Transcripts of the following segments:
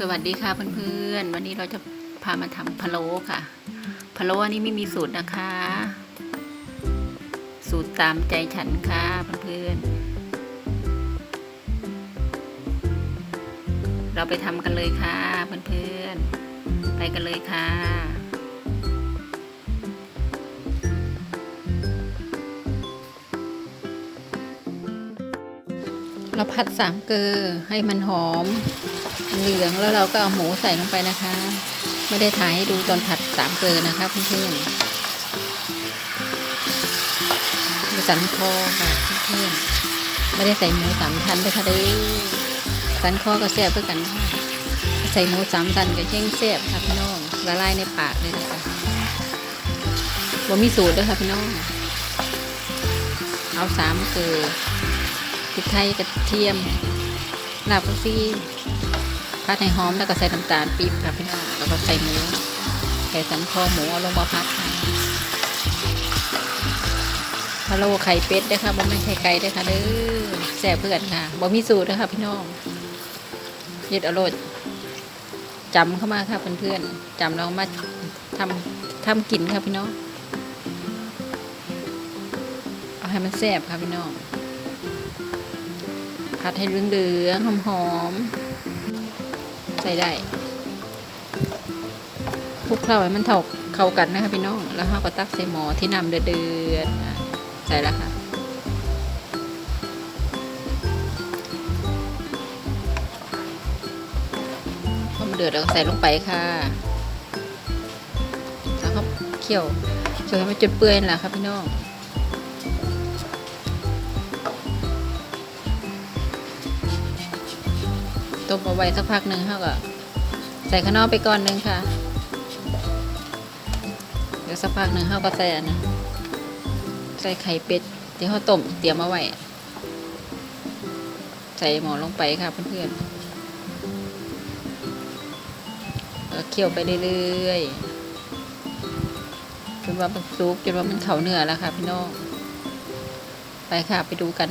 สวัสดีค่ะเพื่อนๆ วันนี้เราจะพามาทำพะโล้ค่ะ พะโล้อันนี้ไม่มีสูตรนะคะ สูตรตามใจฉันค่ะเพื่อนๆ เราไปทำกันเลยค่ะเพื่อนๆ ไปกันเลยค่ะ เราผัดสามเกลือให้มันหอมเหลืองแล้วเราก็เอาหมูใส่ลงไปนะคะ ไม่ได้ถ่ายให้ดูตอนผัดสามเกลือนะคะเพื่อนๆสันคอค่ะเพื่อนๆไม่ได้ใส่หมูสามชั้นเลยค่ะเด้อสันคอก็แซ่บเพื่อกันค่ะใส่หมูสามชั้นก็เช่งแซ่บค่ะพี่น้องละลายในปากเลยนะคะบ่มีสูตรด้วยค่ะพี่น้อง เอาสามเกลือ พริกไทยกระเทียมลาบผักชีผัดให้หอมแล้วก็ใส่น้ำตาลปี๊บค่ะพี่น้องแล้วก็ใส่หมูใส่สันคอหมูเอาลงมาพัดค่ะพะโล้ไข่เป็ดด้วยค่ะบ่ไม่ไข่ไก่ด้วยค่ะเด้อแซ่บเพื่อนค่ะบ่มีสูตรด้วยค่ะพี่น้องเย็ดอร่อยจำเข้ามาค่ะเพื่อนๆจำเรามาทำทำกินค่ะพี่น้องเอาให้มันแซ่บค่ะพี่น้อง ผัดให้เหลืองๆหอมๆใส่ได้คลุกเคล้าให้มันเท่าเข้ากันนะคะพี่น้อง แล้วเราก็ตักใส่หม้อที่น้ำเดือดๆใส่แล้วค่ะพอมันเดือดเราก็ใส่ลงไปค่ะแล้วก็เคี่ยวเคี่ยวให้มันจนเปื่อยนั่นแหละค่ะพี่น้อง มเอาไว้สักพักหนึ่งเขาก็ใส่ข้างนอกไปก่อนหนึงค่ะ เดี๋ยวสักพักหนึ่งเขาก็ใส่อันนะใส่ไข่เป็ดที่เขาต้มเตรียมเอาไว้ใส่หมอลงไปค่ะเพื่อนๆแล้วเคี่ยวไปเรื่อยๆจนว่ามันซุกจนว่ามันเข่าเนื้อแล้วค่ะพี่น้องไปค่ะไปดูกัน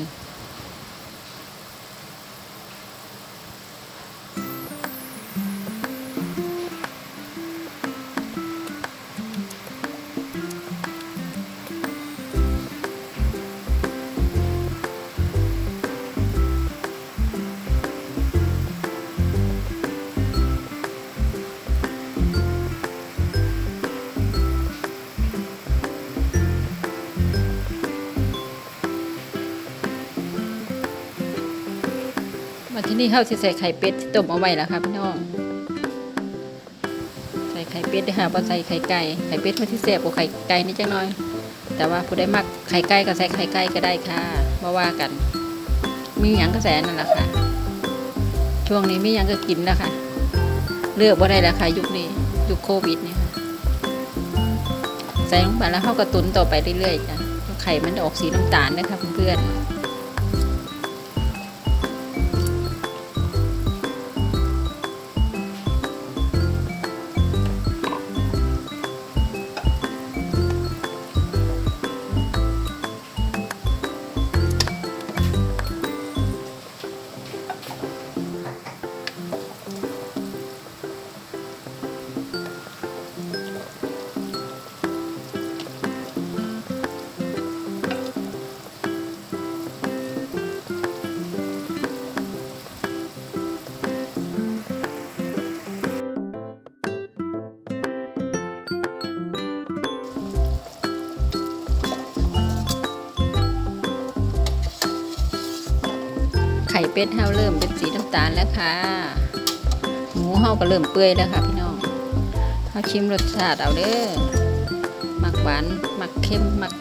มาที่นี่เขาสิใส่ไข่เป็ดที่ต้มเอาไว้แล้วค่ะพี่น้อง ใส่ไข่เป็ดด้ค่ะพอใส่ไข่ไก่ ไข่เป็ดมันที่แซ่บกว่าไข่ไก่นิดจังน้อย แต่ว่าผู้ได้มักไข่ไก่ก็ใส่ไข่ไก่ก็ได้ค่ะมาว่ากัน มีหยังก็ใส่นนั่นแหละค่ะ ช่วงนี้มีหยังก็กินแล้วค่ะ เลือกว่าได้แล้วค่ะยุคนี้ ยุคโควิดเนี่ยค่ะ ใส่ลงไปแล้วเขาก็ตุนต่อไปเรื่อยๆจ้ะไข่มันจะออกสีน้ำตาลนะคะเพื่อนๆ ไข่เป็ดเฮาเริ่มเป็นสีน้ำตาลแล้วค่ะ หมูเฮาก็เริ่มเปื่อยแล้วค่ะพี่น้องเฮาชิมรสชาติเอาเด้อหมักหวานหมักเค็มหมัก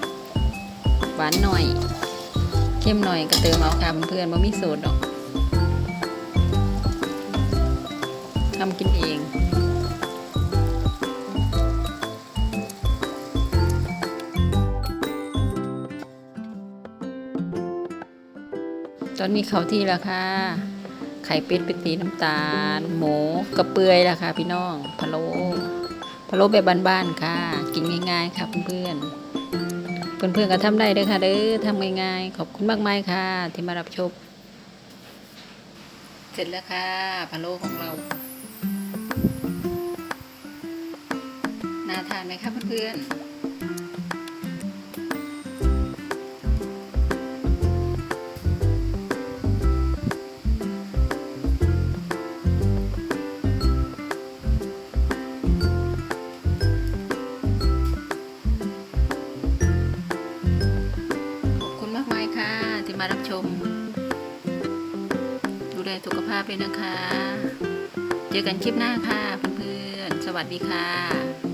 หวานหน่อยเค็มหน่อยก็เติมเอาค่ะเพื่อนๆบ่มีโซดดอกทำกินเอง อนนี้เขาที่แล้วค่ะ ไข่เป็ดเป็นสีน้ำตาล หมูกระเปื่อยแล้วค่ะ พี่น้องพะโล้พะโล้แบบบ้านๆค่ะ กินง่ายๆค่ะเพื่อนๆเพื่อนๆก็ทำได้เลยค่ะเด้อทำง่ายๆ ขอบคุณมากมายค่ะ ที่มารับชมเสร็จแล้วค่ะพะโล้ของเราน่าทานไหมคะเพื่อนๆ ที่มารับชม ดูแลสุขภาพด้วยนะคะ เจอกันคลิปหน้าค่ะเพื่อนๆ สวัสดีค่ะ